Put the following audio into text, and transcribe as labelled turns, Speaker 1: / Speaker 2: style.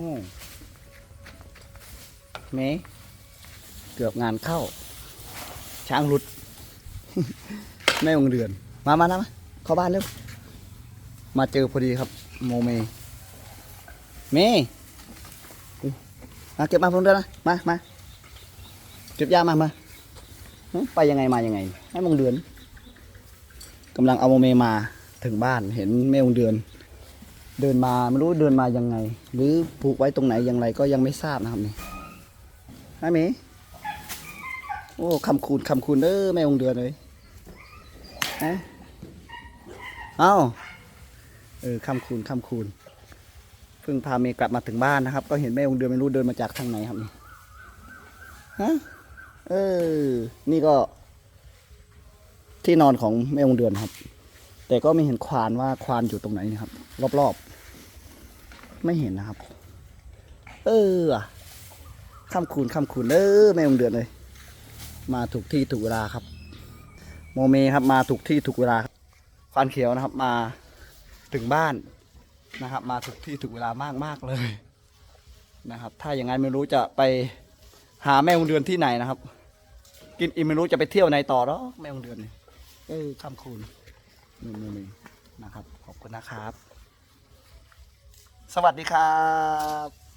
Speaker 1: โอ้เมเกือบงานเข้า ช้างหลุด แม่วงเดือน มามานะมาเข้าบ้านเร็ว มาเจอพอดีครับ โมเม เมมาเก็บมาพร้อมเดือนนะ มามาเก็บยามามาไปยังไงมายังไงแม่วงเดือนกำลังเอาโมเมมาถึงบ้านเห็นแม่วงเดือน เดินมาไม่รู้เดินมายังไง หรือผูกไว้ตรงไหนอย่างไรก็ยังไม่ทราบนะครับนี่ฮะเมโอ้คำคูณคำคูณเด้อแม่วงเดือนเลยฮะเอ้าเออคำคูณคำคูณเพิ่งพาเมย์กลับมาถึงบ้านนะครับ ก็เห็นแม่วงเดือนไม่รู้เดินมาจากทางไหนครับนี่ฮะเออ นี่ก็ที่นอนของแม่วงเดือนครับ แต่ก็ไม่เห็นควานว่าควานอยู่ตรงไหนนะครับ รอบๆ ไม่เห็นนะครับ เอออะคำคูณคำคูณเออแม่วงเดือนเลย มาถูกที่ถูกเวลาครับ โมเมครับมาถูกที่ถูกเวลาครับควานเขียวนะครับ มาถึงบ้านนะครับ มาถูกที่ถูกเวลามากมากๆเลยนะครับ ถ้าอย่างนั้นไม่รู้จะไปหาแม่วงเดือนที่ไหนนะครับ กินอิ่มไม่รู้จะไปเที่ยวไหนต่อหรอแม่วงเดือนเออคำคูณ นี่นี่นี่นะครับ ขอบคุณนะครับ สวัสดีครับ